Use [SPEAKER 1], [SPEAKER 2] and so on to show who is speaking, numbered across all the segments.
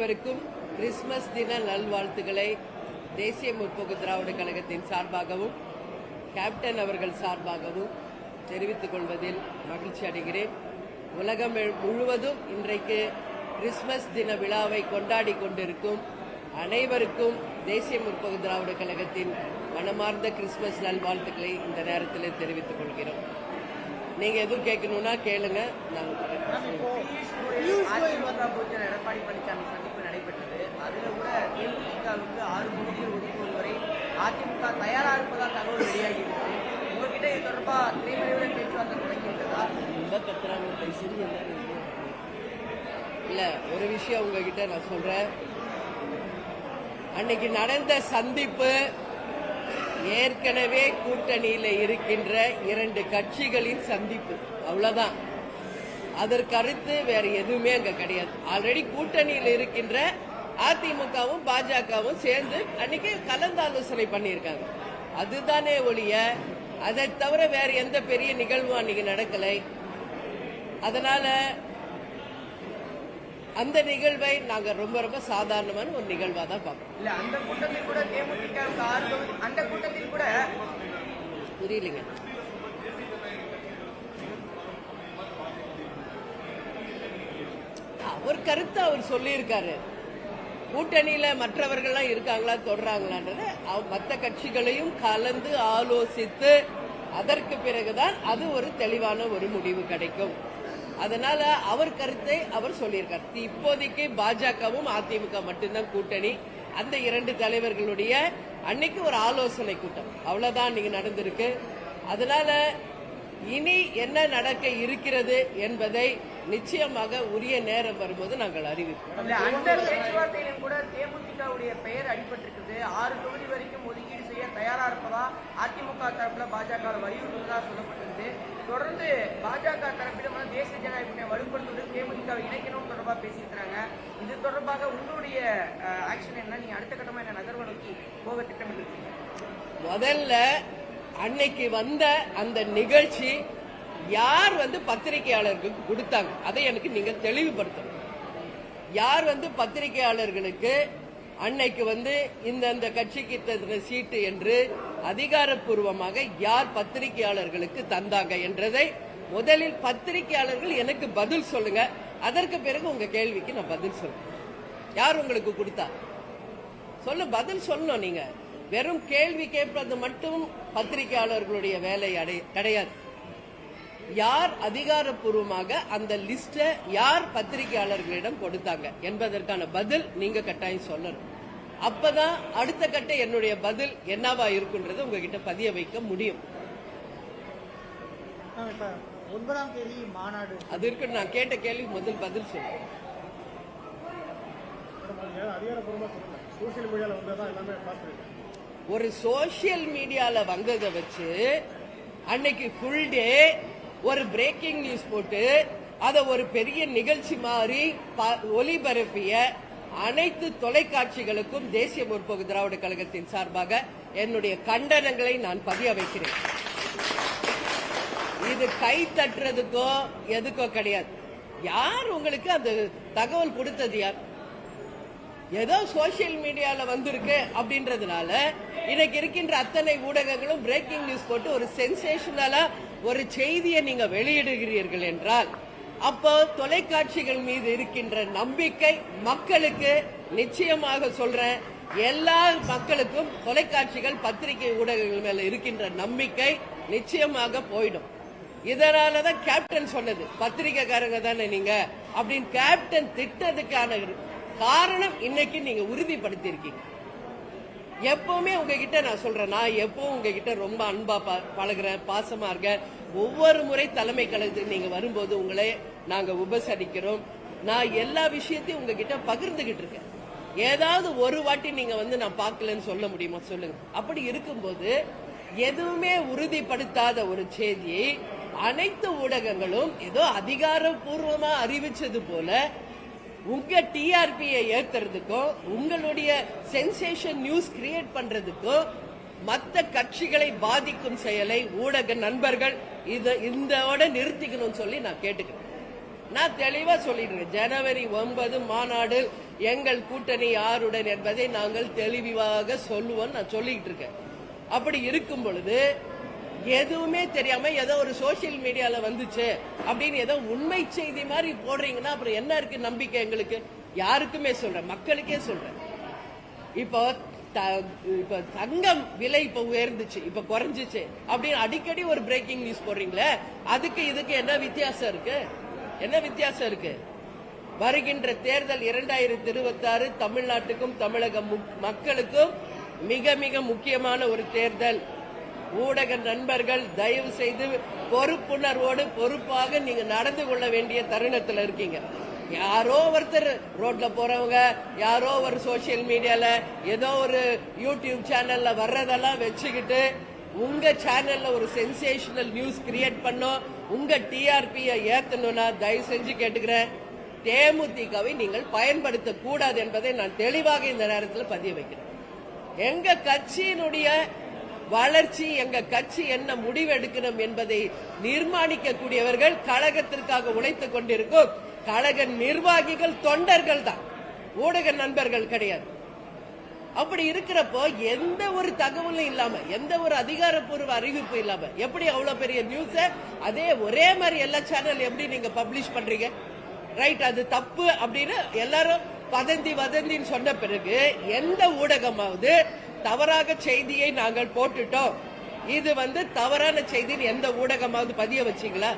[SPEAKER 1] அனைவருக்கும் கிறிஸ்துமஸ் தின நல்வாழ்த்துக்களை தேசிய முற்போக்கு திராவிட கழகத்தின் சார்பாகவும் கேப்டன் அவர்கள் சார்பாகவும் தெரிவித்துக் கொள்வதில் மகிழ்ச்சி அடைகிறேன். உலகம் முழுவதும் இன்றைக்கு கிறிஸ்துமஸ் தின விழாவை கொண்டாடி கொண்டிருக்கும் அனைவருக்கும் தேசிய முற்போக்கு திராவிட கழகத்தின் மனமார்ந்த கிறிஸ்துமஸ் நல்வாழ்த்துக்களை இந்த நேரத்தில் தெரிவித்துக் கொள்கிறோம். நீங்க எதுவும் கேட்கணும்னா கேளுங்க நாங்க
[SPEAKER 2] திமுக பொறுத்தவரை எடப்பாடி பழனிசாமி சந்திப்பு நடைபெற்றது. அதுல கூட தேமுதிகவுக்கு ஆறு கோடிகள் ஒதுக்குவது வரை அதிமுக தயாரா இருப்பதாக தகவல் வெளியாகி இருக்கிறது உங்ககிட்ட இது தொடர்பா திரைமறைவுடன் பேச்சுவார்த்தை தொடங்கிவிட்டதா
[SPEAKER 1] ரொம்ப கத்துறாங்க பேசுறது என்ன இல்ல ஒரு விஷயம் உங்ககிட்ட நான் சொல்றேன். அன்னைக்கு நடந்த சந்திப்பு ஏற்கனவே கூட்டணியில இருக்கின்ற இரண்டு கட்சிகளின் சந்திப்பு. அவ்வளவுதான். அதற்கு அடுத்து வேற எதுவுமே அங்க கிடையாது. ஆல்ரெடி கூட்டணியில் இருக்கின்ற அதிமுகவும் பாஜகவும் சேர்ந்து அன்னைக்கு கலந்தாலோசனை பண்ணியிருக்காங்க. அதுதானே ஒழிய அதை தவிர வேற எந்த பெரிய நிகழ்வும் அன்னைக்கு நடக்கலை. அதனால அந்த நிகழ்வை நாங்க ரொம்ப ரொம்ப சாதாரணமான ஒரு நிகழ்வா தான் பார்ப்போம்.
[SPEAKER 2] இல்ல அந்த கூட்டத்தில் கூட தொகுதி அந்த கூட்டத்தில் கூட
[SPEAKER 1] புரியலைங்க. ஒரு கருத்தை அவர் சொல்லியிருக்காரு. கூட்டணியில மற்றவர்கள்லாம் இருக்காங்களா தொடறாங்களான்றது மற்ற கட்சிகளையும் கலந்து ஆலோசித்து அதற்கு பிறகுதான் அது ஒரு தெளிவான ஒரு முடிவு கிடைக்கும். அதனால அவர் கருத்தை அவர் சொல்லியிருக்கார். இப்போதைக்கு பாஜகவும் அதிமுக மட்டும்தான் கூட்டணி. அந்த இரண்டு தலைவர்களுடைய அன்னைக்கு ஒரு ஆலோசனை கூட்டம். அவ்வளவுதான் நீங்க நடந்திருக்கு. அதனால இனி என்ன நடக்க இருக்கிறது என்பதை நிச்சயமாக உரிய நேரம் வரும்போது நாங்கள் அறிவிப்போம்.
[SPEAKER 2] அந்த பேச்சுவார்த்தையிலும் கூட தேமுதிகவுடைய பெயர் அடிபட்டிருக்குது. ஆறு தொகுதி வரைக்கும் ஒதுக்கீடு செய்ய தயாரா இருப்பதா அதிமுக தரப்புல பாஜக வலியுறுத்துவதா சொல்லப்பட்டிருக்கு தொடர்ந்து பாஜக தரப்பிலும் தேசிய ஜனநாயக கூட்டணி வலுப்படுத்துவது தேமுதிகவை இணைக்கணும் தொடர்பா பேசியிருக்கிறாங்க. இது தொடர்பாக உங்களுடைய ஆக்ஷன் என்ன? நீங்க அடுத்த கட்டமா என்ன நகர்வு நோக்கி போக திட்டமிட்டிருக்கீங்க?
[SPEAKER 1] முதல்ல அன்னைக்கு வந்த அந்த நிகழ்ச்சி யார் வந்து பத்திரிகையாளர்களுக்கு கொடுத்தாங்க? அதை எனக்கு நீங்க தெளிவுபடுத்தணும். யார் வந்து பத்திரிகையாளர்களுக்கு அன்னைக்கு வந்து இந்த இந்த கட்சிக்கு தந்த சீட்டு என்று அதிகாரப்பூர்வமாக யார் பத்திரிகையாளர்களுக்கு தந்தாங்க என்றதை முதலில் பத்திரிகையாளர்கள் எனக்கு பதில் சொல்லுங்க. அதற்கு பிறகு உங்க கேள்விக்கு நான் பதில் சொல்றேன். யார் உங்களுக்கு கொடுத்தா? சொல்ல பதில் சொல்லணும் நீங்க. வெறும் கேள்வி கேட்பது மட்டும் பத்திரிகையாளர்களுடைய வேலை அடை- கிடையாது. யார் அதிகாரப்பூர்வமாக அந்த லிஸ்ட யார் பத்திரிகையாளர்களிடம் கொடுத்தாங்க என்பதற்கான பதில் நீங்க கட்டாயம் சொல்லணும். அப்பதான் அடுத்த கட்ட என்னுடைய பதில் என்னவா இருக்குன்றதை உங்ககிட்ட பதிய வைக்க முடியும்.
[SPEAKER 3] ஒன்பதாம் தேதி மாநாடு.
[SPEAKER 1] அது இருக்கு நான் கேட்ட கேள்வி முதல் பதில்
[SPEAKER 3] பார்த்துருக்கேன்
[SPEAKER 1] ஒரு சோசியல் மீடியால வந்ததை வச்சு அன்னைக்கு ஃபுல் டே ஒரு பிரேக்கிங் நியூஸ் போட்டு அதை ஒரு பெரிய நிகழ்ச்சி மாதிரி ப- ஒளிபரப்பிய அனைத்து தொலைக்காட்சிகளுக்கும் தேசிய முற்போக்கு திராவிட கழகத்தின் சார்பாக என்னுடைய கண்டனங்களை நான் பதிய வைக்கிறேன் இது கை தட்டுறதுக்கோ எதுக்கோ கிடையாது. யார் உங்களுக்கு அந்த தகவல் கொடுத்தது யார்? ஏதோ சோசியல் மீடியால வந்திருக்கு அப்படின்றதுனால இன்னைக்கு இருக்கின்ற அத்தனை ஊடகங்களும் பிரேக்கிங் நியூஸ் போட்டு ஒரு சென்சேஷனலா ஒரு செய்தியை நீங்க வெளியிடுகிறீர்கள் என்றால் அப்போ தொலைக்காட்சிகள் மீது இருக்கின்ற நம்பிக்கை மக்களுக்கு நிச்சயமாக சொல்றேன். எல்லா மக்களுக்கும் தொலைக்காட்சிகள் பத்திரிகை ஊடகங்கள் மேல இருக்கின்ற நம்பிக்கை நிச்சயமாக போயிடும். இதனாலதான் கேப்டன் சொன்னது பத்திரிகைக்காரங்க தானே நீங்க அப்படின்னு கேப்டன் திட்டத்துக்கான காரணம் இன்னைக்கு நீங்க உறுதிப்படுத்தியிருக்கீங்க. எப்பவுமே உங்ககிட்ட நான் சொல்றேன். நான் எப்பவும் உங்ககிட்ட ரொம்ப அன்பா ப- பழகுறேன். பாசமா இருக்கேன். ஒவ்வொரு முறை தலைமை கழகத்துக்கு நீங்க வரும்போது உங்களை நாங்க உபசரிக்கிறோம். நான் எல்லா விஷயத்தையும் உங்ககிட்ட பகிர்ந்துகிட்டு இருக்கேன். ஏதாவது ஒரு வாட்டி நீங்க வந்து நான் பார்க்கலன்னு சொல்ல முடியுமா? சொல்லுங்க. அப்படி இருக்கும்போது எதுவுமே உறுதிப்படுத்தாத ஒரு செய்தியை அனைத்து ஊடகங்களும் ஏதோ அதிகாரப்பூர்வமா அறிவிச்சது போல உங்க டிஆர்பியை ஏத்துறதுக்கும் உங்களுடைய சென்சேஷன் நியூஸ் கிரியேட் பண்றதுக்கும் மத்த கட்சிகளை பாதிக்கும் செயலை ஊடக நண்பர்கள் இது இந்தோட நிறுத்திக்கணும்னு சொல்லி நான் கேட்டுக்கிறேன். நான் தெளிவா சொல்லிட்டு இருக்கேன் ஜனவரி ஒன்பது மாநாடு எங்கள் கூட்டணி யாருடன் என்பதை நாங்கள் தெளிவாக சொல்லுவோம் நான் சொல்லிட்டு இருக்கேன். அப்படி இருக்கும் பொழுது எதுவுமே தெரியாம ஏதோ ஒரு சோசியல் மீடியால வந்துச்சு அப்படின்னு ஏதோ உண்மை செய்தி மாதிரி போடுறீங்கன்னா அப்புறம் என்ன இருக்கு நம்பிக்கை எங்களுக்கு? யாருக்குமே சொல்றேன். மக்களுக்கே சொல்றேன். இப்போ த- இப்ப தங்கம் விலை இப்ப உயர்ந்துச்சு இப்ப குறைஞ்சிச்சு அப்படின்னு அடிக்கடி ஒரு பிரேக்கிங் நியூஸ் போடுறீங்களே அதுக்கு இதுக்கு என்ன வித்தியாசம் இருக்கு? என்ன வித்தியாசம் இருக்கு? வருகின்ற தேர்தல் இரண்டாயிரத்தி இருபத்தி ஆறு தமிழ்நாட்டுக்கும் தமிழக மக்களுக்கும் மிக மிக முக்கியமான ஒரு தேர்தல். ஊடக நண்பர்கள் தயவு செய்து பொறுப்புணர்வோடு பொறுப்பாக நீங்க நடந்து கொள்ள வேண்டிய தருணத்துல இருக்கீங்க. யாரோ ஒருத்தர் ரோட்ல போறவங்க யாரோ ஒரு சோசியல் மீடியால ஏதோ ஒரு யூடியூப் சேனல்ல வர்றதெல்லாம் வச்சுக்கிட்டு உங்க சேனல்ல ஒரு சென்சேஷனல் நியூஸ் கிரியேட் பண்ணோம் உங்க டிஆர்பியை ஏத்தணும்னா தயவு செஞ்சு கேட்டுக்கிறேன். தேமுதிகவை நீங்கள் பயன்படுத்த கூடாது என்பதை நான் தெளிவாக இந்த நேரத்தில் பதிய வைக்கிறேன். எங்க கட்சியினுடைய வளர்ச்சி எங்க கட்சி என்ன முடிவெடுக்கணும் என்பதை நிர்மாணிக்கக்கூடியவர்கள் கழகத்திற்காக உழைத்துக் கொண்டிருக்கும் கழக நிர்வாகிகள் தொண்டர்கள் தான். ஊடக நண்பர்கள் கிடையாது. அப்படி இருக்கிறப்போ எந்த ஒரு தகவலும் இல்லாம எந்த ஒரு அதிகாரப்பூர்வ அறிவிப்பு இல்லாம எப்படி அவ்வளவு பெரிய நியூஸ அதே ஒரே மாதிரி எல்லா சேனல் எப்படி நீங்க பப்ளிஷ் பண்றீங்க? ரைட் அது தப்பு அப்படின்னு எல்லாரும் வதந்தி வதந்தின்னு சொன்ன பிறகு எந்த ஊடகமாவது தவறாக செய்தியை நாங்கள் போட்டுட்டோம். இது வந்து தவறான செய்தின்னு எந்த ஊடகமாவது பதிய வச்சீங்களா?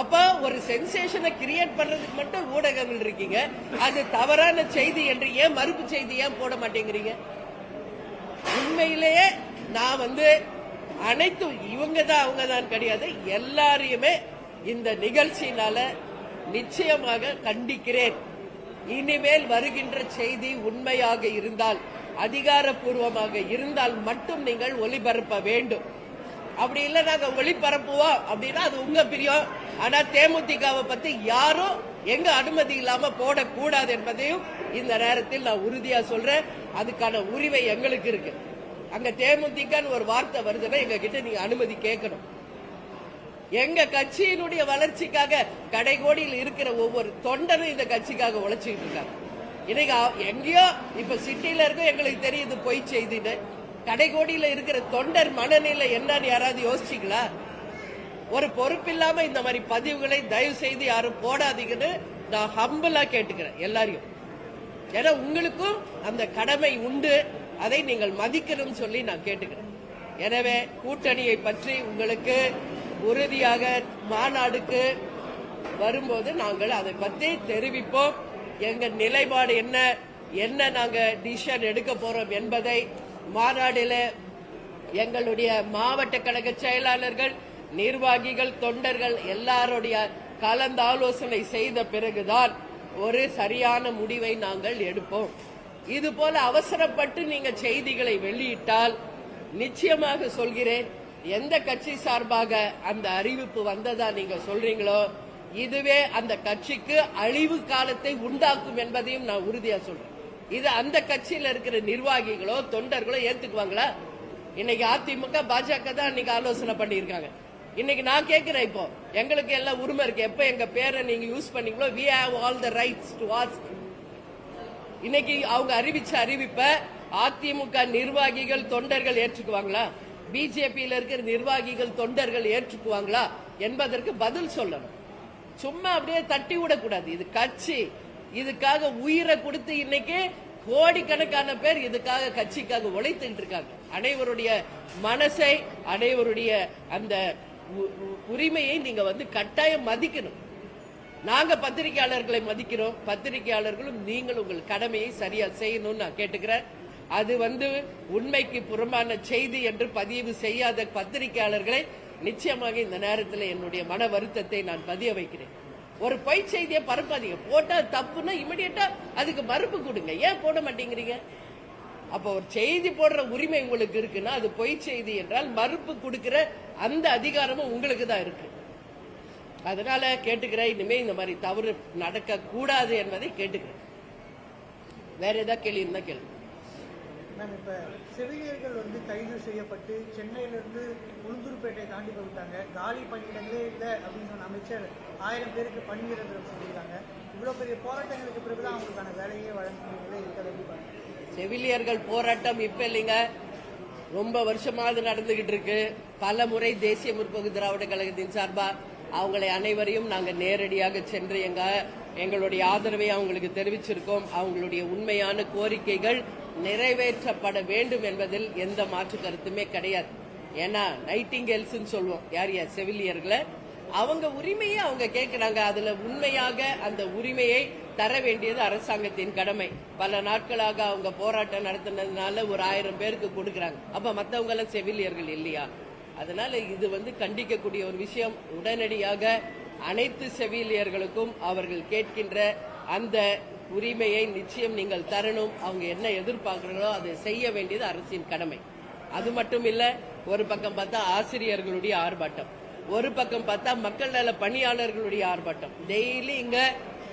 [SPEAKER 1] அப்ப ஒரு சென்சேஷனை கிரியேட் பண்றதுக்கு மட்டும் ஊடகங்கள் இருக்கீங்க. அது தவறான செய்தி என்று ஏன் மறுப்பு செய்தி ஏன் போட மாட்டேங்கிறீங்க? உண்மையிலேயே நான் வந்து அனைத்து இவங்க தான் அவங்க தான் கிடையாது. எல்லாரையுமே இந்த நிகழ்ச்சியினால நிச்சயமாக கண்டிக்கிறேன். இனிமேல் வருகின்ற செய்தி உண்மையாக இருந்தால் அதிகாரப்பூர்வமாக இருந்தால் மட்டும் நீங்கள் ஒளிபரப்ப வேண்டும். அப்படி இல்ல நாங்க ஒளிபரப்புவோம் அப்படின்னா அது உங்க பிரியம். ஆனா தேமுதிகவை பத்தி யாரும் எங்க அனுமதி இல்லாம போடக்கூடாது என்பதையும் இந்த நேரத்தில் நான் உறுதியா சொல்றேன். அதுக்கான உரிமை எங்களுக்கு இருக்கு. அங்க தேமுதிகன்னு ஒரு வார்த்தை வருதுன்னா எங்க கிட்ட நீங்க அனுமதி கேட்கணும். எங்க கட்சியினுடைய வளர்ச்சிக்காக கடைகோடியில் இருக்கிற ஒவ்வொரு தொண்டரும் இந்த கட்சிக்காக உழைச்சிட்டு இருக்காங்க. இன்னைக்கு எங்கேயோ இப்ப சிட்டியில இருக்கோ எங்களுக்கு தெரியுது பொய் செய்தின்னு. கடைகோடியில இருக்கிற தொண்டர் மனநிலை என்னன்னு யாராவது யோசிச்சிங்களா? ஒரு பொறுப்பில்லாம இந்த மாதிரி பதிவுகளை தயவு செய்து யாரும் போடாதீங்கன்னு நான் ஹம்பிளா கேட்டுக்கிறேன் எல்லாரையும். ஏன்னா உங்களுக்கும் அந்த கடமை உண்டு. அதை நீங்கள் மதிக்கணும்னு சொல்லி நான் கேட்டுக்கிறேன். எனவே கூட்டணியை பற்றி உங்களுக்கு உறுதியாக மாநாடுக்கு வரும்போது நாங்கள் அதை பற்றி தெரிவிப்போம். எங்க நிலைப்பாடு என்ன? என்ன நாங்க டிசிஷன் எடுக்க போறோம் என்பதை மாநாடில் எங்களுடைய மாவட்ட கழக செயலாளர்கள் நிர்வாகிகள் தொண்டர்கள் எல்லாருடைய கலந்து ஆலோசனை செய்த பிறகுதான் ஒரு சரியான முடிவை நாங்கள் எடுப்போம். இது போல அவசரப்பட்டு நீங்க செய்திகளை வெளியிட்டால் நிச்சயமாக சொல்கிறேன் எந்த கட்சி சார்பாக அந்த அறிவிப்பு வந்ததா நீங்க சொல்றீங்களோ இதுவே அந்த கட்சிக்கு அழிவு காலத்தை உண்டாக்கும் என்பதையும் நான் உறுதியா சொல்றேன். இது அந்த கட்சியில இருக்கிற நிர்வாகிகளோ தொண்டர்களோ ஏத்துக்குவாங்களா? இன்னைக்கு அதிமுக பாஜக தான் இன்னைக்கு ஆலோசனை பண்ணியிருக்காங்க. இன்னைக்கு நான் கேட்கிறேன் இப்போ எங்களுக்கு எல்லாம் உரிமை இருக்கு. எப்ப எங்க பேரை நீங்க யூஸ் பண்ணீங்களோ we have all the rights to ask இன்னைக்கு அவங்க அறிவிச்ச அறிவிப்ப அதிமுக நிர்வாகிகள் தொண்டர்கள் ஏற்றுக்குவாங்களா? பிஜேபியில் இருக்கிற நிர்வாகிகள் தொண்டர்கள் ஏற்றுக்குவாங்களா? என்பதற்கு பதில் சொல்லணும். சும்மா அப்படியே தட்டி விடக்கூடாது. இது கட்சி. இதுக்காக உயிரை கொடுத்து இன்னைக்கு கோடிக்கணக்கான பேர் இதுக்காக கட்சிக்காக உழைத்துட்டு இருக்காங்க. அனைவருடைய மனசை அனைவருடைய அந்த உரிமையை நீங்க வந்து கட்டாயம் மதிக்கணும். நாங்க பத்திரிகையாளர்களை மதிக்கிறோம். பத்திரிகையாளர்களும் நீங்கள் உங்கள் கடமையை சரியா செய்யணும்னு நான் கேட்டுக்கிறேன். அது வந்து உண்மைக்கு புறம்பான செய்தி என்று பதிவு செய்யாத பத்திரிகையாளர்களை நிச்சயமாக இந்த நேரத்தில் என்னுடைய மன வருத்தத்தை நான் பதிய வைக்கிறேன். ஒரு பொய் செய்தியை பரப்பாதீங்க போட்டா தப்புன்னா இமிடியட்டா அதுக்கு மறுப்பு கொடுங்க. ஏன் போட மாட்டேங்கிறீங்க? அப்போ ஒரு செய்தி போடுற உரிமை உங்களுக்கு இருக்குன்னா அது பொய் செய்தி என்றால் மறுப்பு கொடுக்கிற அந்த அதிகாரமும் உங்களுக்கு தான் இருக்கு. அதனால கேட்டுக்கிறேன் இனிமே இந்த மாதிரி தவறு நடக்க கூடாது என்பதை கேட்டுக்கிறேன். வேற ஏதாவது கேள்வி இருந்தா கேள்வி
[SPEAKER 4] மேம் இப்போ செவிலியர்கள் வந்து கைது செய்யப்பட்டு சென்னையிலிருந்து உளுந்தூர்பேட்டை தாண்டி போயிட்டாங்க காலி பணியிடங்களே இல்லை அப்படின்னு சொன்ன அமைச்சர் ஆயிரம் பேருக்கு பணி நிரந்தரம் சொல்லியிருக்காங்க. இவ்வளோ பெரிய போராட்டங்களுக்கு பிறகுதான் அவங்களுக்கான வேலையே வழங்கக்கூடியதை இருக்கிறத
[SPEAKER 1] செவிலியர்கள் போராட்டம் இப்போ இல்லைங்க. ரொம்ப வருஷமாவது நடந்துகிட்டு இருக்கு. பல முறை தேசிய முற்போக்கு திராவிட கழகத்தின் சார்பா அவங்களை அனைவரையும் நாங்கள் நேரடியாக சென்று எங்க எங்களுடைய ஆதரவை அவங்களுக்கு தெரிவிச்சிருக்கோம். அவங்களுடைய உண்மையான கோரிக்கைகள் நிறைவேற்றப்பட வேண்டும் என்பதில் எந்த மாற்று கருத்துமே கிடையாது. ஏன்னா நைட்டிங்கேல்ஸ் சொல்லுவோம் யார் யார்? செவிலியர்களை. அவங்க உரிமையை அவங்க கேட்கிறாங்க. அதுல உண்மையாக அந்த உரிமையை தர வேண்டியது அரசாங்கத்தின் கடமை. பல நாட்களாக அவங்க போராட்டம் நடத்தினதுனால ஒரு ஆயிரம் பேருக்கு கொடுக்கறாங்க. அப்ப மத்தவங்க எல்லாம் செவிலியர்கள் இல்லையா? அதனால இது வந்து கண்டிக்கக்கூடிய ஒரு விஷயம். உடனடியாக அனைத்து செவிலியர்களுக்கும் அவர்கள் கேட்கின்ற அந்த உரிமையை நிச்சயம் நீங்கள் தரணும். அவங்க என்ன எதிர்பார்க்குறீங்களோ அதை செய்ய வேண்டியது அரசின் கடமை. அது மட்டும் இல்ல ஒரு பக்கம் பார்த்தா ஆசிரியர்களுடைய ஆர்ப்பாட்டம். ஒரு பக்கம் பார்த்தா மக்கள் நல பணியாளர்களுடைய ஆர்ப்பாட்டம். டெய்லி இங்க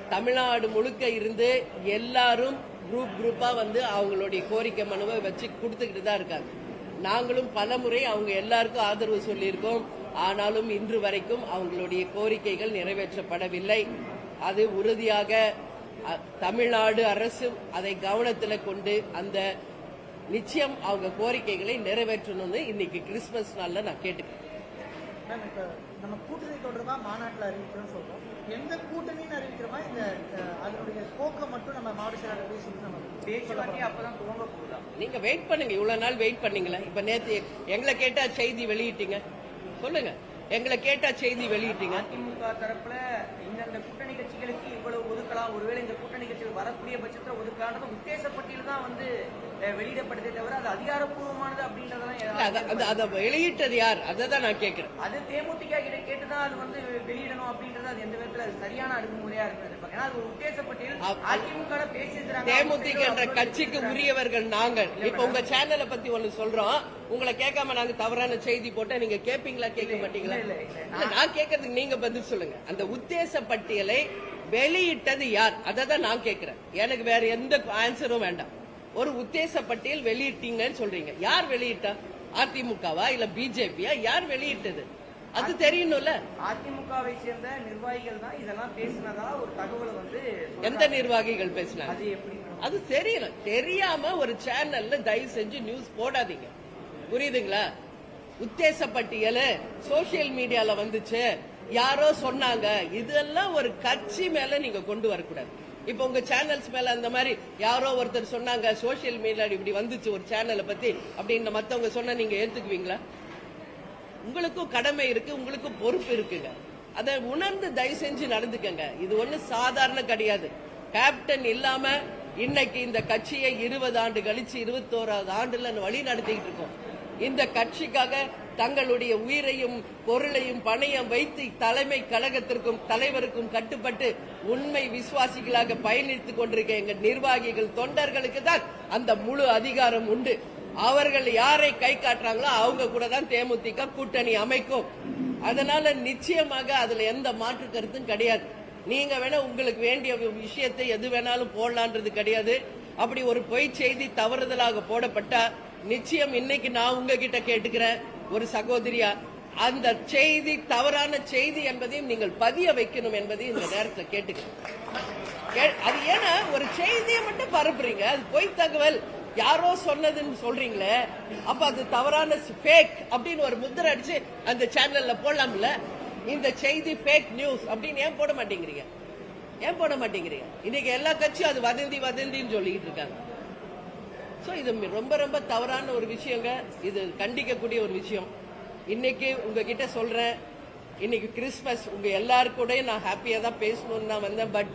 [SPEAKER 1] தமிழ்நாடு முழுக்க இருந்து எல்லாரும் குரூப் குரூப்பா வந்து அவங்களுடைய கோரிக்கை மனுவை வச்சு கொடுத்துக்கிட்டு தான் இருக்காங்க. நாங்களும் பல முறை அவங்க எல்லாருக்கும் ஆதரவு சொல்லியிருக்கோம். ஆனாலும் இன்று வரைக்கும் அவங்களுடைய கோரிக்கைகள் நிறைவேற்றப்படவில்லை. அது உறுதியாக தமிழ்நாடு அரசு அதை கவனத்தில் கொண்டு அந்த நிச்சயம் அவங்க கோரிக்கைகளை நிறைவேற்றணும்னு இன்னைக்கு கிறிஸ்துமஸ் நாள்ல நான் கேட்டுக்கிறேன்.
[SPEAKER 4] நம்ம கூட்டணி தொடர்பா மாநாட்டில் அறிவிக்கிறோம்னு சொல்றோம். எந்த கூட்டணின்னு அறிவிக்கிறோமா? இந்த அதனுடைய ஸ்கோப்பை மட்டும் நம்ம மாவட்ட செயலாளர் பேசி நம்ம
[SPEAKER 2] பேச்சுவார்த்தை அப்பதான் துவங்க போகுதா?
[SPEAKER 1] நீங்க வெயிட் பண்ணுங்க. இவ்வளவு நாள் வெயிட் பண்ணீங்களா? இப்ப நேத்து எங்களை கேட்டா செய்தி வெளியிட்டீங்க. சொல்லுங்க. எங்களை கேட்டா செய்தி வெளியிட்டீங்க.
[SPEAKER 2] அதிமுக தரப்புல இந்தந்த கூட்டணி கட்சிகளுக்கு இவ்வளவு ஒதுக்கலாம். ஒருவேளை இந்த கூட்டணி கட்சிகள் வரக்கூடிய பட்சத்தில் ஒதுக்கலான்றது உத்தேச தான் வந்து அஹ், வெளியிடப்பட்டதே தவிர அது அதிகாரப்பூர்வமானது ஏதாவது
[SPEAKER 1] அத- வெளியிட்டது யார்? அதை தான் நான் கேட்கிறேன்
[SPEAKER 2] அது தேமுதிக கிட்ட கேட்டுதான் அது வந்து வெளியிடணும் அப்படின்றது அது எந்த விதத்துல சரியான அணுகுமுறையா இருக்கு ஏன்னா அது ஒரு உத்தேச பட்டியல்
[SPEAKER 1] அவ்-
[SPEAKER 2] அதிமுக பேசியிருக்கிறாங்க.
[SPEAKER 1] தேமுதிக என்ற கட்சிக்கு உரியவர்கள் நாங்கள். இப்ப உங்க சேனலை பத்தி ஒண்ணு சொல்றோம். உங்களை கேட்காம நாங்க தவறான செய்தி போட்டா நீங்க கேப்பீங்களா கேட்க மாட்டீங்களா? நான் கேட்கறதுக்கு நீங்க பதில் சொல்லுங்க. அந்த உத்தேச பட்டியலை வெளியிட்டது யார்? அதை தான் நான் கேட்கிறேன் எனக்கு வேற எந்த ஆன்சரும் வேண்டாம். ஒரு உத்தேச பட்டியல் வெளியிட்டீங்கன்னு சொல்றீங்க. யார் வெளியிட்டா? அதிமுகவா இல்ல பிஜேபியா? யார் வெளியிட்டது? அது தெரியணும்ல
[SPEAKER 2] அதிமுகவை சேர்ந்த நிர்வாகிகள் தான் இதெல்லாம் பேசினதா ஒரு தகவலை வந்து
[SPEAKER 1] எந்த நிர்வாகிகள் பேசினாங்க?
[SPEAKER 2] அது எப்படி
[SPEAKER 1] அது தெரியல. தெரியாம ஒரு சேனல்ல தயவு செஞ்சு நியூஸ் போடாதீங்க. புரியுதுங்களா? உத்தேச பட்டியல் சோசியல் மீடியால வந்துச்சு. யாரோ சொன்னாங்க. இதெல்லாம் ஒரு கட்சி மேல நீங்க கொண்டு வரக்கூடாது. இப்ப உங்க சேனல்ஸ் மேல அந்த மாதிரி யாரோ ஒருத்தர் சொன்னாங்க சோசியல் மீடியா இப்படி வந்துச்சு ஒரு சேனலை பத்தி அப்படின்னு மத்தவங்க சொன்னா நீங்க ஏத்துக்குவீங்களா? உங்களுக்கும் கடமை இருக்கு உங்களுக்கும் பொறுப்பு இருக்குங்க. அதை உணர்ந்து தயவு செஞ்சு நடந்துக்கங்க. இது ஒண்ணு சாதாரண கிடையாது. கேப்டன் இல்லாம இன்னைக்கு இந்த கட்சியை இருபது ஆண்டு கழிச்சு இருபத்தோராவது ஆண்டுல வழி நடத்திக்கிட்டு இருக்கோம். இந்த கட்சிக்காக தங்களுடைய உயிரையும் பொருளையும் பணையம் வைத்து தலைமை கழகத்திற்கும் தலைவருக்கும் கட்டுப்பட்டு உண்மை விசுவாசிகளாக பயணித்துக் கொண்டிருக்க எங்க நிர்வாகிகள் தொண்டர்களுக்கு தான் அந்த முழு அதிகாரம் உண்டு. அவர்கள் யாரை கை காட்டுறாங்களோ அவங்க கூட தான் தேமுதிக கூட்டணி அமைக்கும். அதனால நிச்சயமாக அதுல எந்த மாற்று கருத்தும் கிடையாது. நீங்க வேணா உங்களுக்கு வேண்டிய விஷயத்தை எது வேணாலும் போடலான்றது கிடையாது. அப்படி ஒரு பொய் செய்தி தவறுதலாக போடப்பட்டா நிச்சயம் இன்னைக்கு நான் உங்ககிட்ட கேட்டுக்கிறேன். ஒரு சகோதரியா அந்த செய்தி தவறான செய்தி என்பதையும் நீங்கள் பதிய வைக்கணும் என்பதையும் இந்த நேரத்தில் கேட்டுக்கிறேன். அது ஏன்னா ஒரு செய்தியை மட்டும் பரப்புறீங்க அது பொய் தகவல். யாரோ சொன்னதுன்னு சொல்றீங்களே அப்ப அது தவறான ஃபேக் அப்படின்னு ஒரு முத்திரை அடிச்சு அந்த சேனல்ல போடலாம்ல? இந்த செய்தி ஃபேக் நியூஸ் அப்படின்னு ஏன் போட மாட்டேங்கிறீங்க? ஏன் போட மாட்டேங்கிறீங்க? இன்னைக்கு எல்லா கட்சியும் அது வதந்தி வதந்தின்னு சொல்லிக்கிட்டு இருக்காங்க. ஸோ இது ரொம்ப ரொம்ப தவறான ஒரு விஷயங்க. இது கண்டிக்கக்கூடிய ஒரு விஷயம். இன்னைக்கு உங்ககிட்ட சொல்கிறேன் இன்னைக்கு கிறிஸ்மஸ் உங்கள் எல்லாருக்கூடயும் நான் ஹாப்பியாக தான் பேசணும்னு தான் வந்தேன். பட்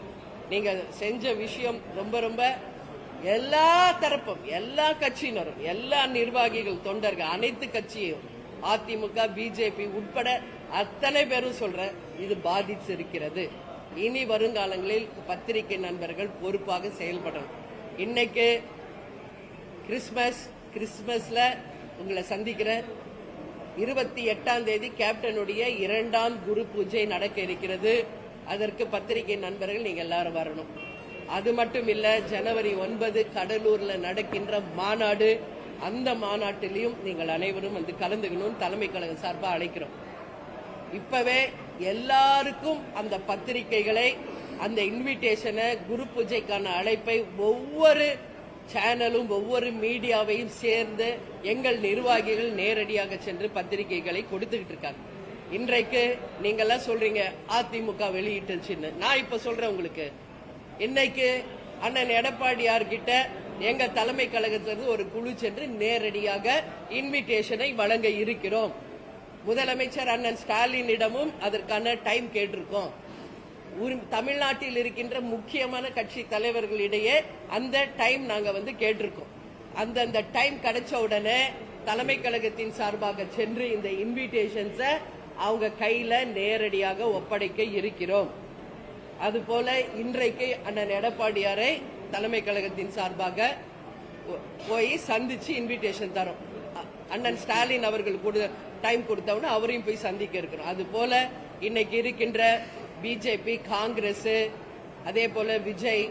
[SPEAKER 1] நீங்கள் செஞ்ச விஷயம் ரொம்ப ரொம்ப எல்லா தரப்பும் எல்லா கட்சியினரும் எல்லா நிர்வாகிகள் தொண்டர்கள் அனைத்து கட்சியும் அதிமுக பிஜேபி உட்பட அத்தனை பேரும் சொல்றேன் இது பாதிச்சிருக்கிறது இனி வருங்காலங்களில் பத்திரிகை நண்பர்கள் பொறுப்பாக செயல்படணும். இன்னைக்கு கிறிஸ்மஸ் கிறிஸ்மஸ்ல உங்களை சந்திக்கிறேன். இருபத்தி எட்டாம் தேதி கேப்டனுடைய இரண்டாம் குரு பூஜை நடக்க இருக்கிறது. அதற்கு பத்திரிகை நண்பர்கள் நீங்க எல்லாரும் வரணும். அது மட்டும் இல்ல ஜனவரி ஒன்பது கடலூர்ல நடக்கின்ற மாநாடு அந்த மாநாட்டிலையும் நீங்கள் அனைவரும் வந்து கலந்துக்கணும் தலைமை கழகம் சார்பாக அழைக்கிறோம். இப்பவே எல்லாருக்கும் அந்த பத்திரிகைகளை அந்த இன்விடேஷனை குரு பூஜைக்கான அழைப்பை ஒவ்வொரு சேனலும் ஒவ்வொரு மீடியாவையும் சேர்ந்து எங்கள் நிர்வாகிகள் நேரடியாக சென்று பத்திரிகைகளை கொடுத்துக்கிட்டு இருக்காங்க. இன்றைக்கு நீங்கெல்லாம் சொல்றீங்க அதிமுக வெளியிட்டுச்சுன்னு. நான் இப்ப சொல்றேன் உங்களுக்கு. இன்னைக்கு அண்ணன் எடப்பாடியார்கிட்ட எங்க தலைமை கழகத்திலிருந்து ஒரு குழு சென்று நேரடியாக இன்விடேஷனை வழங்க இருக்கிறோம். முதலமைச்சர் அண்ணன் ஸ்டாலினிடமும் அதற்கான டைம் கேட்டிருக்கோம். தமிழ்நாட்டில் இருக்கின்ற முக்கியமான கட்சி தலைவர்களிடையே அந்த டைம் நாங்க வந்து கேட்டிருக்கோம். அந்த அந்த டைம் கிடைச்ச உடனே தலைமை கழகத்தின் சார்பாக சென்று இந்த இன்விடேஷன்ஸ அவங்க கையில நேரடியாக ஒப்படைக்க இருக்கிறோம். அதுபோல இன்றைக்கு அண்ணன் எடப்பாடியாரை தலைமை கழகத்தின் சார்பாக போ- போய் சந்திச்சு இன்விடேஷன் தரோம். அ- அண்ணன் ஸ்டாலின் அவர்கள் கூட டைம் கொடுத்தவன அவரையும் போய் சந்திக்க இருக்கிறோம். அது போல இன்னைக்கு இருக்கின்ற பிஜேபி காங்கிரஸ் அதே போல விஜய்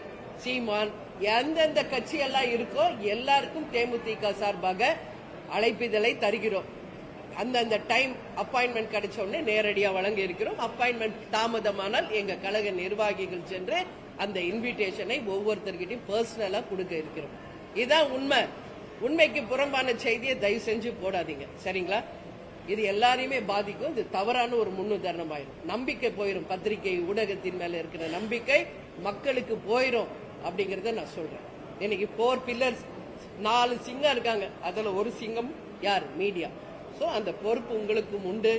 [SPEAKER 1] சீமான் எந்தெந்த கட்சியெல்லாம் இருக்கோ எல்லாருக்கும் தேமுதிக சார்பாக அழைப்பிதழை தருகிறோம். அந்தந்த டைம் அப்பாயின்மெண்ட் கிடைச்ச உடனே நேரடியாக வழங்க இருக்கிறோம். அப்பாயின்மெண்ட் தாமதமானால் எங்க கழக நிர்வாகிகள் சென்று அந்த இன்விடேஷனை ஒவ்வொருத்தர்கிட்டையும் பர்சனலா கொடுக்க இருக்கிறோம். இதுதான் உண்மை. உண்மைக்கு புறம்பான செய்தியை தயவு செஞ்சு போடாதீங்க. சரிங்களா? இது எல்லாரையுமே பாதிக்கும். இது தவறான ஒரு முன்னுதாரணம் ஆயிரும் நம்பிக்கை போயிடும் பத்திரிகை ஊடகத்தின் மேல இருக்கிற நம்பிக்கை மக்களுக்கு போயிடும் அப்படிங்கறத நான் சொல்றேன். இன்னைக்கு போர் பில்லர்ஸ் நாலு சிங்கம் இருக்காங்க. அதுல ஒரு சிங்கம் யார்? மீடியா சோ அந்த பொறுப்பு உங்களுக்கும் உண்டு.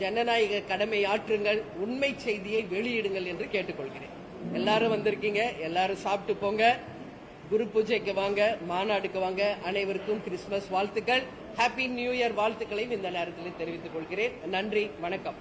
[SPEAKER 1] ஜனநாயக கடமை ஆற்றுங்கள். உண்மை செய்தியை வெளியிடுங்கள் என்று கேட்டுக்கொள்கிறேன். எல்லாரும் வந்திருக்கீங்க. எல்லாரும் சாப்பிட்டு போங்க. குரு பூஜைக்கு வாங்க மாநாடுக்கு வாங்க அனைவருக்கும் கிறிஸ்துமஸ் வாழ்த்துக்கள். ஹாப்பி நியூ இயர் வாழ்த்துக்களையும் இந்த நேரத்தில் தெரிவித்துக் கொள்கிறேன். நன்றி வணக்கம்.